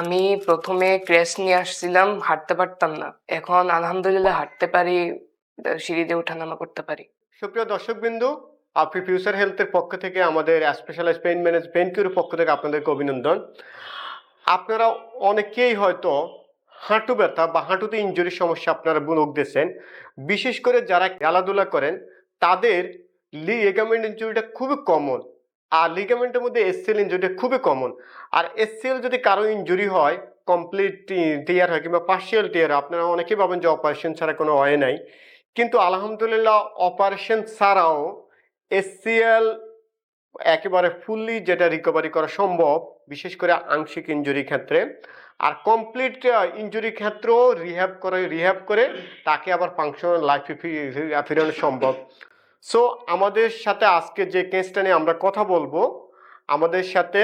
আমি প্রথমে ক্রেশ নিয়ে আসছিলাম, হাঁটতে পারতাম না। এখন আলহামদুলিল্লাহ হাঁটতে পারি, সিঁড়ি দিয়ে ওঠানামা করতে পারি। সুপ্রিয় দর্শকবিন্দু, আপনি ফিউচার হেলথের পক্ষ থেকে আমাদের স্পেশালাইজ পেইন ম্যানেজ পেইন কিউরের পক্ষ থেকে আপনাদেরকে অভিনন্দন। আপনারা অনেকেই হয়তো হাঁটু ব্যথা বা হাঁটুতে ইঞ্জুরির সমস্যা আপনারা ভুগতেছেন। বিশেষ করে যারা খেলাধুলা করেন, তাদের লিগামেন্ট ইঞ্জুরিটা খুবই কমন আর লিগামেন্টের মধ্যে এসসিএল ইঞ্জুরিটা খুবই কমন আর এসসিএল যদি কারও ইঞ্জুরি হয় কমপ্লিট টিয়ার হয় কিংবা পার্শিয়াল টিয়ার আপনারা অনেকেই ভাবেন যে অপারেশন ছাড়া কোনো হয় নাই। কিন্তু আলহামদুলিল্লাহ অপারেশন ছাড়াও এসসিএল একেবারে ফুললি যেটা রিকভারি করা সম্ভব, বিশেষ করে আংশিক ইঞ্জুরি ক্ষেত্রে। আর কমপ্লিট ইঞ্জুরি ক্ষেত্রেও রিহ্যাব করে রিহ্যাব করে তাকে আবার ফাংশনাল লাইফে ফিরানো সম্ভব। সো আমাদের সাথে আজকে যে কেসটা নিয়ে আমরা কথা বলব, আমাদের সাথে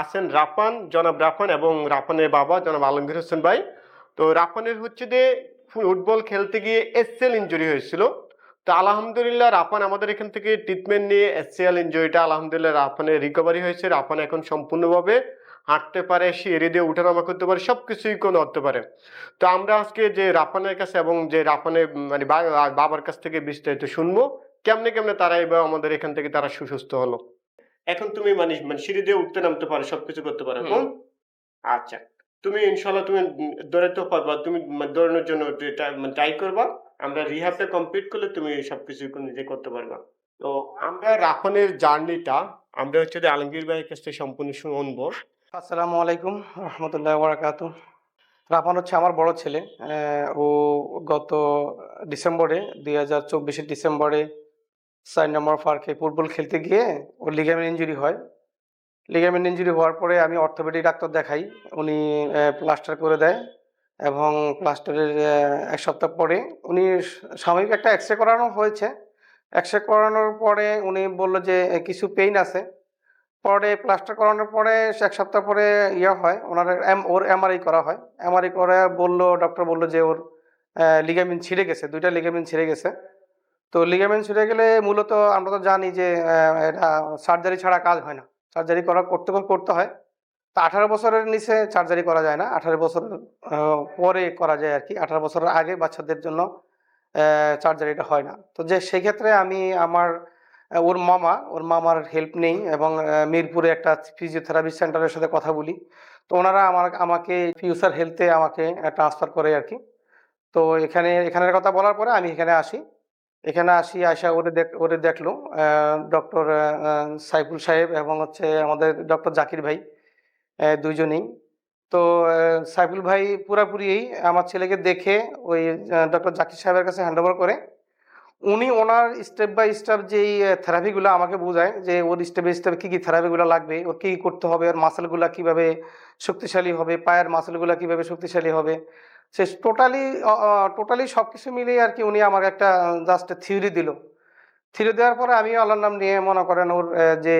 আছেন রাফান, জনাব রাফান এবং রাফানের বাবা, জনাব আলমগীর হোসেন ভাই। তো রাফানের হচ্ছে যে, ফুটবল খেলতে গিয়ে এসএল ইঞ্জুরি হয়েছিল। তো আলহামদুলিল্লাহ রাফান আমাদের এখান থেকে ট্রিটমেন্ট নিয়ে এসসিএল ইঞ্জুরিটা আলহামদুলিল্লাহ রাফানের রিকভারি হয়েছে। রাফান এখন সম্পূর্ণভাবে হাঁটতে পারে, সিঁড়ি দিয়ে উঠানামা করতে পারে সব কিছুই কোনো হতে পারে। তো আমরা আজকে যে রাফানের কাছে এবং যে রাফানের মানে বাবার কাছ থেকে বিস্তারিত শুনব। কেমনে কেমনে তারা এবার আমাদের এখান থেকে তারা সুসুস্থ হলো? এখন তুমি মানে মানে সিঁড়ি দিয়ে উঠতে নামতে পারো সবকিছু করতে পারো? আচ্ছা। তুমি ইনশাল্লাহ তুমি দৌড়াতে পারবা তুমি মানে দৌড়ানোর জন্য ট্রাই করবা আমরা রিহাবটা কমপ্লিট করলে তুমি সবকিছু নিজে করতে পারবা। তো আমরা রাফানের জার্নিটা আমরা হচ্ছে যে আলমগীর ভাইয়ের কাছ থেকে সম্পূর্ণ শুনব। আসসালামু আলাইকুম রহমতুল্লাহ বরাকাত রাফান হচ্ছে আমার বড় ছেলে আহ, ও গত ডিসেম্বরে দুই হাজার চব্বিশের ডিসেম্বরে চার নম্বর পার্কে ফুটবল খেলতে গিয়ে ওর লিগামেন্ট ইঞ্জুরি হয়। লিগামেন্ট ইঞ্জুরি হওয়ার পরে আমি অর্থোপেডিক ডাক্তার দেখাই। উনি প্লাস্টার করে দেয় এবং প্লাস্টারের এক সপ্তাহ পরে উনি সাময়িক একটা এক্স করানো হয়েছে। এক্স রে করানোর পরে উনি বলল যে কিছু পেইন আছে। পরে প্লাস্টার করানোর পরে এক সপ্তাহ পরে ইয়ে হয়। ওনার এম- ওর এমআরআই করা হয়। এমআরআই করে বলল ডক্টর বলল যে ওর লিগামিন ছিঁড়ে গেছে, দুইটা লিগামিন ছিঁড়ে গেছে। তো লিগামেন্ট ছিঁড়ে গেলে মূলত আমরা তো জানি যে এটা সার্জারি ছাড়া কাজ হয় না। সার্জারি করা করতে করতে হয়। তা আঠারো বছরের নিচে সার্জারি করা যায় না। আঠারো বছর পরে করা যায় আর কি আঠারো বছরের আগে বাচ্চাদের জন্য সার্জারিটা হয় না। তো যে সেক্ষেত্রে আমি আমার ওর মামা, ওর মামার হেল্প নেই এবং মিরপুরে একটা ফিজিওথেরাপি সেন্টারের সাথে কথা বলি। তো ওনারা আমার, আমাকে ফিউচার হেলথে আমাকে ট্রান্সফার করে আর কি তো এখানে, এখানের কথা বলার পরে আমি এখানে আসি। এখানে আসি আসা ওরে দেখ, ওরে দেখল ডক্টর সাইফুল সাহেব এবং হচ্ছে আমাদের ডক্টর জাকির ভাই দুইজনেই। তো সাইফুল ভাই পুরাপুরি আমার ছেলেকে দেখে ওই ডক্টর জাকির সাহেবের কাছে হ্যান্ড ওভার করে। উনি ওনার স্টেপ বাই স্টেপ যেই থেরাপিগুলো আমাকে বোঝায় যে ওর স্টেপ বাই স্টেপ কী কী থেরাপিগুলো লাগবে, ওর কী কী করতে হবে, ওর মাসেলগুলো কীভাবে শক্তিশালী হবে, পায়ের মাসেলগুলো কীভাবে শক্তিশালী হবে। সে টোটালি টোটালি সব কিছু মিলিয়ে আর কি উনি আমাকে একটা জাস্ট থিওরি দিল। থিওরি দেওয়ার পরে আমি আল্লাহর নাম নিয়ে মনে করেন ওর যে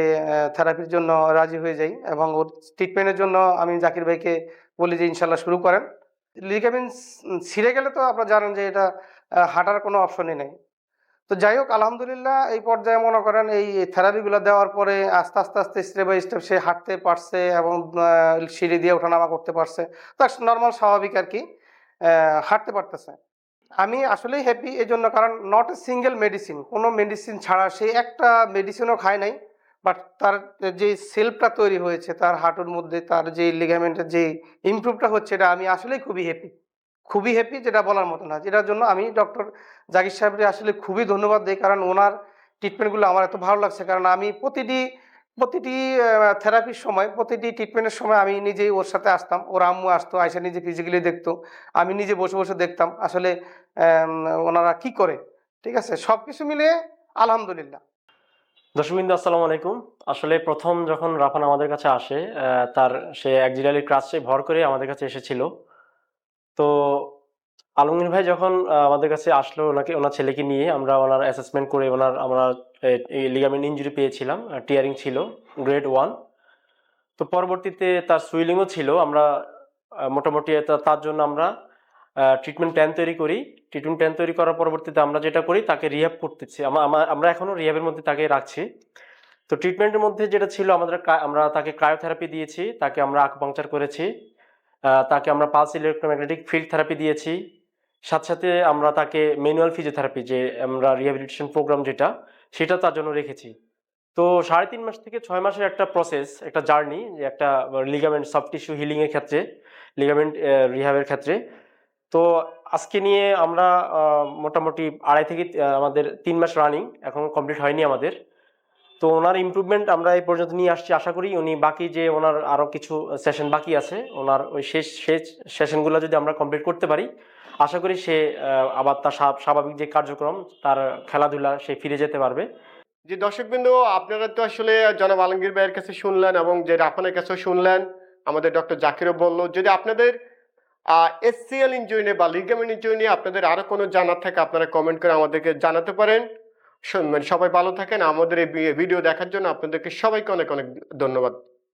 থেরাপির জন্য রাজি হয়ে যাই এবং ওর ট্রিটমেন্টের জন্য আমি জাকির ভাইকে বলি যে, ইনশাল্লাহ শুরু করেন। লিগামেন্ট ছিঁড়ে গেলে তো আপনারা জানেন যে, এটা হাঁটার কোনো অপশনই নেই। তো যাই হোক, আলহামদুলিল্লাহ এই পর্যায়ে মনে করেন এই থেরাপিগুলো দেওয়ার পরে আস্তে আস্তে আস্তে স্টেপ বাই স্টেপ সে হাঁটতে পারছে এবং সিঁড়ি দিয়ে ওঠানামা করতে পারছে। তার নর্মাল স্বাভাবিক আর কি। হাঁটতে পারতেছে। আমি আসলেই হ্যাপি এই জন্য কারণ নট এ সিঙ্গেল মেডিসিন কোনো মেডিসিন ছাড়া সে একটা মেডিসিনও খায় নাই বাট তার যে সেলফটা তৈরি হয়েছে, তার হাঁটুর মধ্যে, তার যে লিগামেন্টের যে ইমপ্রুভটা হচ্ছে, এটা আমি আসলেই খুবই হ্যাপি খুবই হ্যাপি যেটা বলার মতো না। যেটার জন্য আমি ডক্টর জাকির সাহেবকে আসলে খুবই ধন্যবাদ দিই, কারণ ওনার ট্রিটমেন্টগুলো আমার এত ভালো লাগছে, কারণ আমি প্রতিটি প্রতিটি থেরাপির সময়, প্রতিটি ট্রিটমেন্টের সময় আমি নিজেই ওর সাথে আসতাম। ওর আম্মু আসতো আয়সা নিজে ফিজিক্যালি দেখতো। আমি নিজে বসে বসে দেখতাম আসলে ওনারা কি করে, ঠিক আছে? সব কিছু মিলিয়ে আলহামদুলিল্লাহ। দর্শকবৃন্দ, আসসালামু আলাইকুম। আসলে প্রথম যখন রাফান আমাদের কাছে আসে তার সে অ্যাক্সিলারি ক্রাসে ভর করে আমাদের কাছে এসেছিল। তো আলমগীর ভাই যখন আমাদের কাছে আসলো ওনাকে, ওনার ছেলেকে নিয়ে আমরা ওনার অ্যাসেসমেন্ট করে, ওনার, আমরা এই লিগামেন্ট ইঞ্জুরি পেয়েছিলাম টিয়ারিং ছিল গ্রেড ওয়ান তো পরবর্তীতে তার সুইলিংও ছিল, আমরা মোটামুটি তার জন্য আমরা ট্রিটমেন্ট প্ল্যান তৈরি করি। ট্রিটমেন্ট প্ল্যান তৈরি করার পরবর্তীতে আমরা যেটা করি, তাকে রিহ্যাব করতেছি। আমা- আমা- আমরা এখনও রিহ্যাবের মধ্যে তাকে রাখছি। তো ট্রিটমেন্টের মধ্যে যেটা ছিল, আমাদের আমরা তাকে ক্রায়োথেরাপি দিয়েছি, তাকে আমরা আকুপাংচার করেছি তাকে আমরা পালস ইলেকট্রোম্যাগনেটিক ফিল্ড থেরাপি দিয়েছি। সাথে সাথে আমরা তাকে ম্যানুয়াল ফিজিওথেরাপি যে আমরা রিহ্যাবিলিটেশন প্রোগ্রাম যেটা সেটা তার জন্য রেখেছি। তো সাড়ে তিন মাস থেকে ছয় মাসের একটা প্রসেস একটা জার্নি একটা লিগামেন্ট সফট টিস্যু হিলিংয়ের ক্ষেত্রে লিগামেন্ট রিহাবের ক্ষেত্রে। তো আজকে নিয়ে আমরা মোটামুটি আড়াই থেকে আমাদের তিন মাস রানিং এখন কমপ্লিট হয়নি আমাদের। তো ওনার ইমপ্রুভমেন্ট আমরা এই পর্যন্ত নিয়ে আসছি, আশা করি উনি বাকি যে ওনার আরও কিছু সেশন বাকি আছে, ওনার ওই শেষ শেষ সেশনগুলো যদি আমরা কমপ্লিট করতে পারি আশা করি সে আবার তার স্বা- স্বাভাবিক যে কার্যক্রম, তার খেলাধুলা সে ফিরে যেতে পারবে। যে দর্শকবৃন্দ, আপনারা তো আসলে জনাব আলমগীর ভাইয়ের কাছে শুনলেন এবং যে রাফানের কাছেও শুনলেন, আমাদের ডক্টর জাকিরও বলল। যদি আপনাদের এসসিএল ইঞ্জুরি নিয়ে বা লিগামেন্ট ইঞ্জুরি নিয়ে আপনাদের আরও কোনো জানার থাকে, আপনারা কমেন্ট করে আমাদেরকে জানাতে পারেন। সবাই ভালো থাকেন। আমাদের এই ভিডিও দেখার জন্য আপনাদেরকে সবাইকে অনেক অনেক ধন্যবাদ।